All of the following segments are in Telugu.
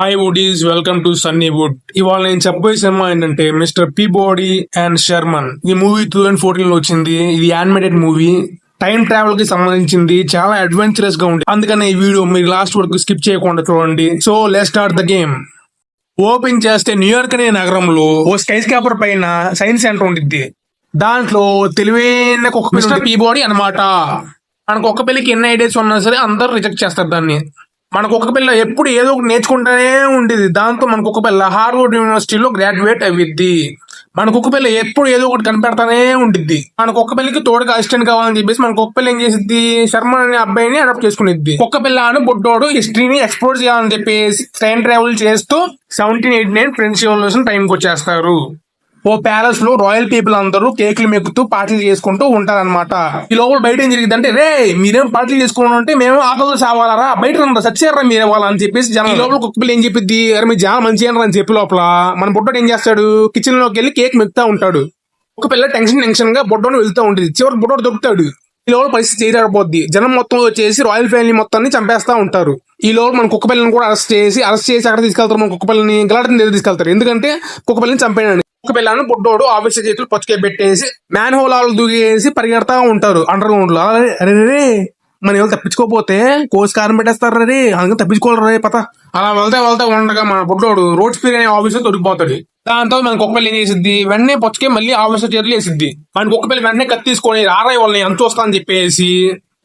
Hi woodies welcome to Sunny wood ఇవాళ నేను చెప్పబోయే సినిమా ఏంటంటే mister Peabody and Sherman ఈ మూవీ టూ థౌసండ్ ఫోర్టీన్లో వచ్చింది. ఇది యానిమేటెడ్ మూవీ టైం ట్రావెల్కి సంబంధించింది. చాలా అడ్వెంచరస్గా ఉంది. అందుకని ఈ వీడియో మీరు లాస్ట్ వరకు స్కిప్ చేయకుండా చూడండి. So let start the game open చేస్తే న్యూయార్క్ అనే నగరంలో ఓ స్కై స్కాపర్ పైన సైన్స్ సెంటర్ ఉండిద్ది. దాంట్లో తెలివైన ఒక మిస్టర్ పీ బాడీ అనమాట. మనకు ఒక్క పెళ్ళికి ఎన్ని ఐడియాస్ ఉన్నా సరే అందరూ రిజెక్ట్ చేస్తారు దాన్ని. మనకు ఒక పిల్ల ఎప్పుడు ఏదో ఒకటి నేర్చుకుంటూనే ఉండేది. దాంతో మనకు ఒక పిల్ల హార్వర్డ్ యూనివర్సిటీలో గ్రాడ్యుయేట్ అయ్యిద్ది మనకు ఒక పిల్ల ఎప్పుడు ఏదో ఒకటి కనిపెడతానే ఉండిద్ది. మనకు ఒక పిల్లకి తోడుగా అసిస్టెంట్ కావాలని చెప్పేసి మనకు ఒక పిల్ల ఏం చేసిద్ది? శర్మ అనే అబ్బాయిని అడాప్ట్ చేసుకునిద్ది. ఒక్క పిల్ల అని బుడ్డోడు హిస్టరీని ఎక్స్ప్లోర్ చేయాలని చెప్పేసి ట్రైన్ ట్రావెల్ చేస్తూ సెవెంటీన్ ఎయిటీ నైన్ ఫ్రెండ్స్ టైంకి వచ్చేస్తారు. ఓ ప్యాలెస్లో రాయల్ పీపుల్ అందరూ కేకులు మెక్కుతూ పార్టీలు చేసుకుంటూ ఉంటారన్నమాట. ఈ లోపల బయట ఏం జరిగింది అంటే రే మీరేం పార్టీలు చేసుకోవడం ఉంటే మేము ఆకలి సావాలరా బయట రండి సచ్చారా మీరు ఇవ్వాలని చెప్పేసి జనం లోపల కుక్కపిల్ల ఏం చెప్పిద్ది? అరే మీ జనం మంచి అని చెప్పి లోపల. మన బుడ్డోడు ఏం చేస్తాడు? కిచెన్లోకి వెళ్ళి కేక్ మెక్కుతా ఉంటాడు. ఒక పిల్ల టెన్షన్ టెన్షన్గా బుడ్డోని వెళ్తూ ఉంటుంది. చివరికి బుడ్డోడు దొరుకుతాడు. ఈ లోపల పరిస్థితి చేరాడిపోద్ది జనం మొత్తం వచ్చేసి రాయల్ ఫ్యామిలీ మొత్తాన్ని చంపేస్తా ఉంటారు. ఈ లోపల మన కుక్కపిల్లని కూడా అరెస్ట్ చేసి అరెస్ట్ చేసి అక్కడ తీసుకెళ్తారు మన కుక్కపిల్లని. గలాటని దగ్గర తీసుకెళ్తారు. ఎందుకంటే కుక్కపిల్లని చంపేయడానికి ఒక పిల్లని బుడ్డోడు ఆఫీసర్ చేతులు పచ్చుకే పెట్టేసి మ్యాన్ హోలాలు దూకేసి పరిగెడతా ఉంటారు అండర్ గ్రౌండ్లో అరే రే మన ఎవరు తప్పించుకోపోతే కోసి కారం పెట్టేస్తారు రే అందుకని తప్పించుకోవాలి రే పత అలా వెళ్తే వెళ్తే ఉండగా మన బుడ్డోడు రోడ్ స్పీడ్ అనే ఆఫీసర్ దొరికిపోతాడు. దాంతో మన కుక్కపల్లి ఏం చేసిద్ది వెంటనే పొచ్చుకే మళ్ళీ ఆఫీసర్ చేతులు వేసిద్ది. మన కుక్కపల్లి వెంటనే కత్తి తీసుకొని రారాయి వాళ్ళని ఎంత చూస్తా అని చెప్పేసి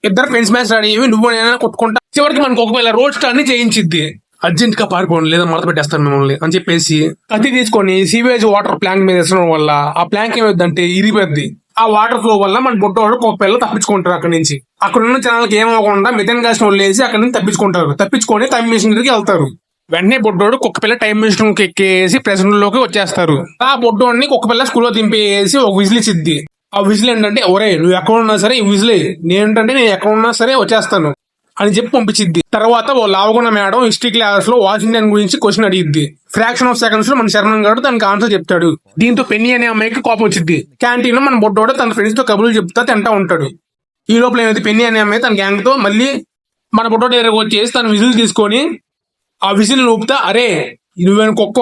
ఇద్దరు ఫ్రెండ్స్ మ్యాచ్ రెడీ అయ్యి నువ్వు నేను కొట్టుకుంటా? చివరికి మనకు ఒకవేళ రోడ్ స్టార్ని చేయించిద్ది. అర్జెంట్గా పారిపోండి లేదా మడత పెట్టేస్తాను మిమ్మల్ని అని చెప్పేసి కత్తి తీసుకొని సీవేజ్ వాటర్ ప్లాంక్ మీద వేసడం వల్ల ఆ ప్లాంక్ ఏమైందంటే ఇరిపోద్ది ఆ వాటర్ ఫ్లో వల్ల మన బొట్టోడు ఒక పిల్లలు తప్పించుకుంటారు అక్కడ నుంచి. అక్కడ ఉన్న జనాలకి ఏమవకుండా మిథన్ గ్యాస్ వదిలేసి అక్కడ నుంచి తప్పించుకుంటారు. తప్పించుకొని టైం మిషన్ దగ్గరికి వెళ్తారు. వెంటనే బొడ్డోడు కుక్క పిల్ల టైం మిషన్ ఎక్కేసి ప్రెసెంట్లోకి వచ్చేస్తారు. ఆ బొడ్డోడిని కుక్క పిల్ల స్కూల్లో దింపేసి ఒక విజిల్ ఇచ్చిద్ది. ఆ విజిల్ ఏంటంటే ఒరే నువ్వు ఎక్కడ ఉన్నా సరే ఈ విజిలే. నేనేంటంటే నేను ఎక్కడ ఉన్నా సరే వచ్చేస్తాను. అని చెప్పి పంపించింది తర్వాత ఓ లావగున్న మేడం హిస్టరీ క్లాస్లో వాషింగ్టన్ గురించి క్వశ్చన్ అడిగిద్ది. ఫ్రాక్షన్ ఆఫ్ సెకండ్స్లో మన శరణం గారు దానికి ఆన్సర్ చెప్తాడు. దీంతో పెన్ని అనే అమ్మాయికి కోపం వచ్చింది క్యాంటీన్లో మన బొడ్డోడు తన ఫ్రెండ్స్తో కబుర్లు చెప్తా తింటా ఉంటాడు. ఈ లోపల ఏమైతే పెన్ని అనే అమ్మాయి తన గ్యాంగ్తో మళ్ళీ మన బొడ్డోడు దగ్గరకు వచ్చేసి తన విజిల్ తీసుకొని ఆ విజిల్ ఊపుతా అరే నువ్వేం కుక్క?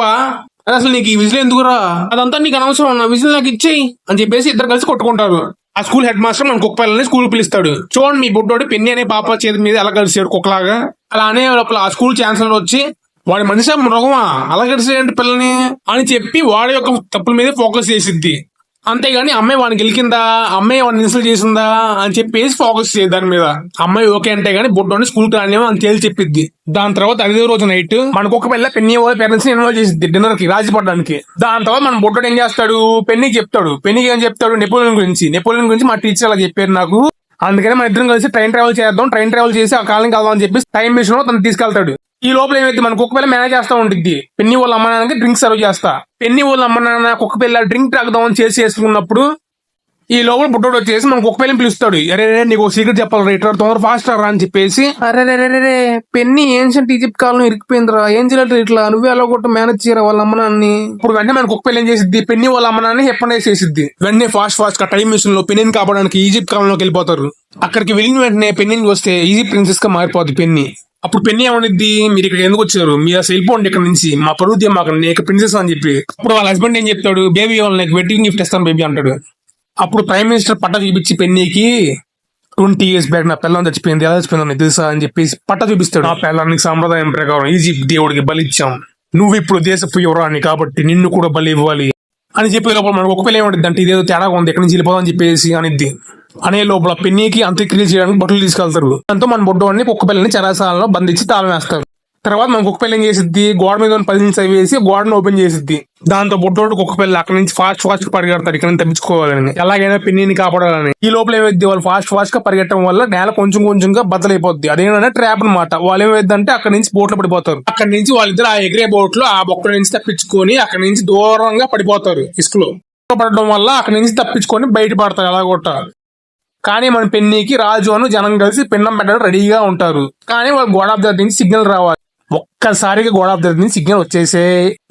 అసలు నీకు ఈ విజిల్ ఎందుకురా? అదంతా నీకు అనవసరం నా విజిల్ నాకు ఇచ్చేయి అని చెప్పేసి ఇద్దరు కలిసి కొట్టుకుంటారు. ఆ స్కూల్ హెడ్ మాస్టర్ మన కుక్క పిల్లల్ని స్కూల్ పిలుస్తాడు. చూడండి మీ బుడ్డోడు పెన్ని అనే పాప చేతి మీద ఎలా కలిసాడు కుక్కలాగా. అలా అనే లోపల ఆ స్కూల్ ఛాన్సలర్ వచ్చి వాడి మనిషి మృగమా? అలా కలిసేయండి పిల్లని? అని చెప్పి వాడి యొక్క తప్పుల మీద ఫోకస్ చేసిద్ది. అంతేగాని అమ్మాయి వాడిని గెలికిందా? అమ్మాయి వాడిని ఇన్సల్ట్ చేసిందా? అని చెప్పేసి ఫోకస్ చేయదు దాని మీద. అమ్మాయి ఓకే అంటే గానీ బుడ్డోని స్కూల్కి రానివ్వ అని తేల్చి చెప్పిద్ది. దాని తర్వాత అదే రోజు నైట్ మనకు ఒక పిల్ల పెన్ని వాళ్ళ పేరెంట్స్ ఇన్వాల్వ్ చేసింది డిన్నర్కి రాజీ పడడానికి. దాని తర్వాత మన బుడ్డోడు ఏం చేస్తాడు? పెన్నికి చెప్తాడు. పెన్నికి ఏం చెప్తాడు? నెపోలియన్ గురించి. నెపోలియన్ గురించి మా టీచర్ అలా చెప్పారు నాకు. అందుకని మన ఇద్దరం కలిసి ట్రైన్ ట్రావెల్ చేద్దాం. ట్రైన్ ట్రావెల్ చేసి ఆ కాలం కలదాం అని చెప్పి టైం మిషన్ తను తీసుకెళ్తాడు. ఈ లోపల ఏమైతే మన కుక్క పిల్ల మేనేజ్ చేస్తా ఉంటుంది పెన్ని వాళ్ళ అమ్మ నాన్నకి డ్రింక్ సర్వ్ చేస్తా. పెన్ని వాళ్ళ అమ్మ నాన్న కుక్క పిల్ల డ్రింక్ తాగుదాం అని చేసి చేసుకున్నప్పుడు ఈ లోపల బుడ్డోడు వచ్చేసి మన కుక్క పిల్లని పిలుస్తాడు. అరే రే నీకు సీక్రెట్ చెప్పాలి రేట్ తొందర ఫాస్ట్ రా అని చెప్పేసి. అరే రే రే రే రే పెన్ని ఏన్షియంట్ ఈజిప్ట్ కాలం ఇరికిపోయిందిరా. ఏం చేయలేదు ఇట్లా? నువ్వే అలా కొట్టు మేనేజ్ చేయరా వాళ్ళ అమ్మ నాన్ని ఇప్పుడు వెంటనే మన కుక్క పిల్ల ఏం చేసిద్ది. పెన్ని వాళ్ళ అమ్మ నాన్ని హెప్పనైజ్ చేసిద్ది. వెంటనే ఫాస్ట్ ఫాస్ట్గా టైం మిషన్లో పెన్నిని కాపాడడానికి ఈజిప్ట్ కాలంలోకి వెళ్ళిపోతారు. అక్కడికి వెళ్ళిన వెంటనే పెన్నిని వస్తే ఈజిప్ట్ ప్రిన్సెస్గా మారిపోద్ది పెన్ని. అప్పుడు పెన్ని ఏమనిద్ది? మీరు ఇక్కడ ఎందుకు వచ్చారు? మీరు అసలు వెళ్ళిపోండి ఇక్కడ నుంచి మా పరువు మాకు నేను ఇక్కడ ప్రిన్సెస్ అని చెప్పి అప్పుడు వాళ్ళ హస్బెండ్ ఏం చెప్తాడు? బేబీ వాళ్ళ నాకు వెడ్డింగ్ గిఫ్ట్ ఇస్తాను బేబీ అంటాడు. అప్పుడు ప్రైమ్ మినిస్టర్ పట్ట చూపించి పెన్నీకి ట్వంటీ ఇయర్స్ బ్యాక్ నా పిల్లని చచ్చిపోయింది ఎలా చచ్చిపోయిందో నీకు తెలుసా? అని చెప్పేసి పట్ట చూపిస్తాడు. ఆ పిల్లానికి సాంప్రదాయం ప్రకారం ఈజిప్ట్ దేవుడికి బలి ఇచ్చాం. నువ్వు ఇప్పుడు దేశపు యువరాన్ని కాబట్టి నిన్ను కూడా బలి ఇవ్వాలి అని చెప్పే లోపల మనకు ఒక పిల్ల ఏమంటుంది అంటే ఇదేదో తేడాగా ఉంది ఎక్కడి నుంచి వెళ్ళిపోదాం చెప్పేసి అనిద్ది. అనే లోపల పిన్నికి అంత్యక్రియ చేయడానికి బట్టలు తీసుకెళ్తారు. దాంతో మన బొడ్డోడిని కుక్క పిల్లని చెరాసాలలో బంధించి తాళం వేస్తారు. తర్వాత మనం కుక్క పిల్ల ఏం చేసిద్ది? గోడ మీద ఉన్న పది నిమిషాలు వేసి గోడను ఓపెన్ చేసిద్ది. దాంతో బొడ్డోడు కుక్క పిల్ల అక్కడి నుంచి ఫాస్ట్ ఫాస్ట్ పరిగెడతారు ఇక్కడ తెప్పించుకోవాలని తప్పించుకోవాలని. ఎలాగైనా పిన్నిని కాపాడాలని. ఈ లోపల ఏమైంది వాళ్ళు ఫాస్ట్ ఫాస్ట్గా పరిగెట్టడం వల్ల నేల కొంచెం కొంచెంగా బద్దలైపోద్ది. అదేంటంటే ట్రాప్ అనమాట వాళ్ళు ఏమైందంటే అక్కడ నుంచి బోట్లో పడిపోతారు. అక్కడ నుంచి వాళ్ళిద్దరు ఆ ఎగిరే బోట్లో ఆ బొక్క నుంచి తప్పించుకొని అక్కడ నుంచి దూరంగా పడిపోతారు ఇసుకలో. పడడం వల్ల అక్కడ నుంచి తప్పించుకొని బయట పడతారు. ఎలా కానీ మన పెన్నీకి రాజు అను జనం కలిసి పిండం పెట్టడం రెడీగా ఉంటారు. కానీ వాళ్ళు గోడ దగ్గర నుంచి సిగ్నల్ రావాలి. ఒక్కసారిగా గోడ దగ్గర నుంచి సిగ్నల్ వచ్చేసే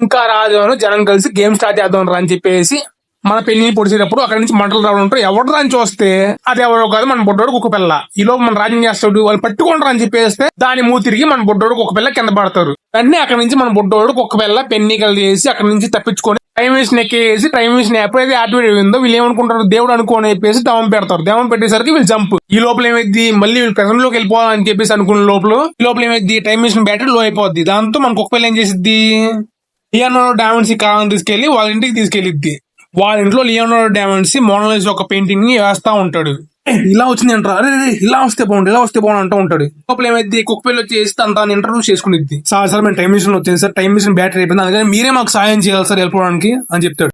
ఇంకా రాజు అను జనం కలిసి గేమ్ స్టార్ట్ చేద్దాం రా అని చెప్పేసి మన పెళ్ళిని పొడిచేటప్పుడు అక్కడ నుంచి మంటలు రావడం ఉంటారు ఎవరు రాని చూస్తే అది ఎవరో కాదు మన బొడ్డోడు ఒక పిల్ల. ఈలో మన రాజ్యం చేస్తాడు? వాళ్ళు పట్టుకుంటారు అని చెప్పేస్తే దాని మూతి తిరిగి మన బొడ్డోడు ఒక పిల్ల కింద పడతారు. అన్ని అక్కడ నుంచి మన బొడ్డోడు ఒక పిల్ల పెన్నికలు చేసి అక్కడ నుంచి తప్పించుకొని టైం మినిస్టర్ ఎక్కేసి టైం మినిస్టర్ ఎప్పుడైతే యాక్టివేట్ అయిందో వీళ్ళు ఏమనుకుంటారు దేవుడు అనుకోని చెప్పేసి దమం పెడతారు. దమం పెట్టేసరికి వీళ్ళు జంప్ ఈ లోపల ఏమైంది మళ్ళీ వీళ్ళు ప్రజెంట్లోకి వెళ్ళిపోవాలని చెప్పేసి అనుకున్న లోపల ఈ లోపల ఏమైంది టైం మిషన్ బ్యాటరీ లో అయిపోద్ది. దాంతో మనకు ఒక ఏం చేసిద్ది? లియోనో డామెన్సీ కాలం తీసుకెళ్ళి వాళ్ళ ఇంటికి తీసుకెళ్ళిద్ది. వాళ్ళ ఇంట్లో లియోనో డామెన్సీ మోనలైజ్ ఒక పెయింటింగ్ని వేస్తా ఉంటాడు. ఇలా వచ్చింది అంటారా? అరే ఇలా వస్తే బాగుండు ఇలా వస్తే బాగుండు అంటూ ఉంటాడు. లోపల ఏమైంది కుక్క పిల్లలు వచ్చేసి తన తాను ఇంటర్వ్యూ చేసుకునిద్ది. సార్ సార్ మేము టైం మిషన్ వచ్చింది సార్ టైం మిషన్ బ్యాటరీ అయిపోయింది. అందుకని మీరే మాకు సాయం చేయాలి సార్ వెళ్ళిపోవడానికి అని చెప్తాడు.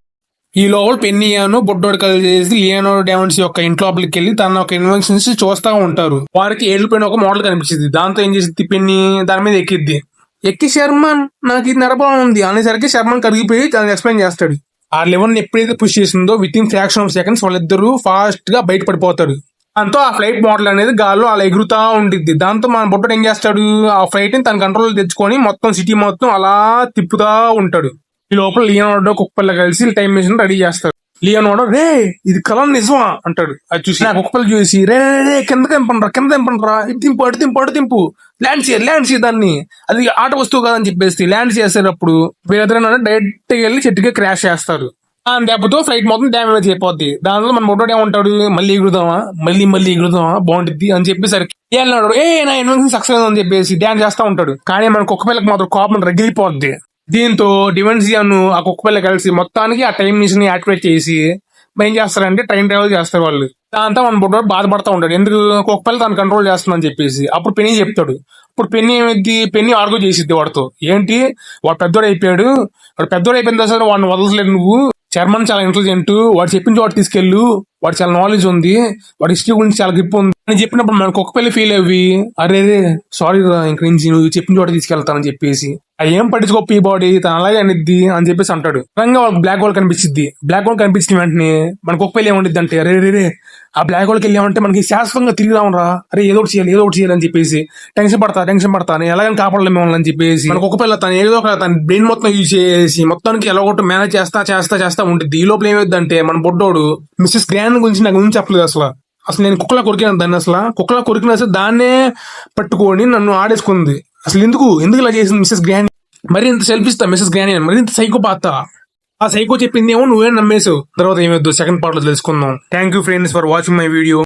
ఈ లోపల పెన్నియాను బొడ్డోడు కలిసి చేసి లియానో డైమండ్స్ యొక్క ఇంట్లోపలికి వెళ్ళి తన ఒక ఇన్వెన్షన్స్ చూస్తా ఉంటారు. వారికి ఏళ్ళిపోయిన ఒక మోడల్ కనిపించింది. దాంతో ఏం చేసింది పెన్ని దాని మీద ఎక్కిద్ది. ఎక్కి శర్మన్ నాకు ఇది నడపడం ఉంది. అనేసరికి శర్మన్ కరిగిపోయి దాన్ని ఎక్స్ప్లెయిన్ చేస్తాడు. ఆ లెవెన్ ఎప్పుడైతే పుష్ చేసిందో with in fraction of seconds వాళ్ళిద్దరూ ఫాస్ట్గా బయట పడిపోతాడు దాంతో ఆ ఫ్లైట్ మోడల్ అనేది గాల్లో అలా ఎగురుతా ఉండిద్ది. దాంతో మన బొట్టడు ఏం చేస్తాడు? ఆ ఫ్లైట్ని తన కంట్రోల్ తెచ్చుకొని మొత్తం సిటీ మొత్తం అలా తిప్పుతా ఉంటాడు. ఈ లోపల లియోనార్డో కుక్కపల్ల కలిసి టైం మెషిన్ రెడీ చేస్తారు లియోనార్డో రే ఇది కలం నిజమా? అంటాడు. అది చూసి నా కుక్కపిల్ల చూసి రే రే, రే కింద తెంపండ్రా కింద తెంపండ్రా. ఇటు తింపు అటు తింపు అటు తింపు ల్యాండ్ చేయ ల్యాండ్ చేయ దాన్ని. అది ఆట వస్తువు కాదని చెప్పేసి ల్యాండ్ చేసేటప్పుడు వీళ్ళిద్దరు డైరెక్ట్గా వెళ్ళి చెట్టుగా క్రాష్ చేస్తారు. ఆ దెబ్బతో ఫ్లైట్ మొత్తం డ్యామేజ్ అయిపోద్ది. దానిలో మన మొట్టోడు ఏమంటాడు? మళ్ళీ ఎగురుదామా? మళ్ళీ మళ్ళీ ఎగురుదామా? బాగుంటుంది అని చెప్పేసరికి ఏ అన్నాడు ఏ నా ఇన్వెన్షన్ సక్సెస్ అని చెప్పేసి డ్యాన్ చేస్తా ఉంటాడు. కానీ మన కుక్క పిల్లకి మాత్రం కోపం రగిలిపోద్ది. దీంతో డివెన్సియాను ఆ కుక్కపల్లి కలిసి మొత్తానికి ఆ టైం మిషన్ యాక్టివేట్ చేసి ఏం చేస్తారంటే ట్రైన్ ట్రావెల్ చేస్తారు వాళ్ళు. దాంతో మన బుడ్డోడు బాధపడతా ఉంటాడు. ఎందుకు కుక్కపల్లి తను కంట్రోల్ చేస్తుందని చెప్పేసి. అప్పుడు పెన్ని చెప్తాడు. ఇప్పుడు పెన్ని ఏమైంది పెన్ని ఆర్గ్యూ చేసిద్ది వాడితో. ఏంటి? వాడు పెద్దోడు అయిపోయాడు. వాడు పెద్దోడు అయిపోయిన తర్వాత వాడిని వదలలేదు నువ్వు. చర్మన్ చాలా ఇంటెలిజెంట్ వాడు చెప్పిన చోట తీసుకెళ్ళు. వాడు చాలా నాలెడ్జ్ ఉంది. వాడి హిస్టరీ గురించి చాలా గ్రిప్ ఉంది. అని చెప్పినప్పుడు మనకు ఒక పెళ్ళి ఫీల్ అవి అరే సారీ రా ఇంక నుంచి నువ్వు చెప్పిన చోట తీసుకెళ్తానని చెప్పేసి. ఏం పట్టించుకో ఈ బాడీ తను అలాగే అనిద్ది అని చెప్పేసి అంటాడు. నిజంగా వాళ్ళకి బ్లాక్ హోల్ కనిపించింది బ్లాక్ హోల్ కనిపించిన వెంటనే మనకు ఒక పెళ్ళి ఏముండిద్ది అంటే అరే రే రే ఆ బ్లాక్ హోల్కి వెళ్ళామంటే మనకి శాశ్వతంగా తిరిగి రావరా అరే ఏదో ఒకటి చేయాలి ఏదో ఒకటి చేయాలని చెప్పేసి టెన్షన్ పడతా టెన్షన్ పడతా నేను ఎలాగని కాపాడలేము మిమ్మల్ని అని చెప్పేసి మనకు ఒక పిల్ల తను ఏదో ఒక తన బ్రెయిన్ మొత్తం యూజ్ చేసి మొత్తానికి ఎలా ఒకటి మేనేజ్ చేస్తా చేస్తా చేస్తా ఉంటుంది ఈ లోపల ఏమైందంటే మన బొడ్డోడు మిస్సెస్ గ్రాండ్ గురించి నాకు గురించి చెప్పలేదు అసలు. అసలు నేను కుక్కలా కొరికినాను దాన్ని అసలు. కుక్కలా కొరికినా దాన్నే పట్టుకొని నన్ను ఆడేసుకుంది. అసలు ఎందుకు? ఎందుకు ఇలా చేసింది మిస్సెస్ గ్రాండ్ మరి ఇంత ఇస్తా మిస్సెస్ గ్రాండ్ మరి ఇంత సైకో పాత ఆ సైకో చెప్పింది ఏమో నువ్వే నమ్మేసావు తర్వాత ఏమవుద్దు సెకండ్ పార్ట్లో తెలుసుకుందాం. Thank you friends for watching my video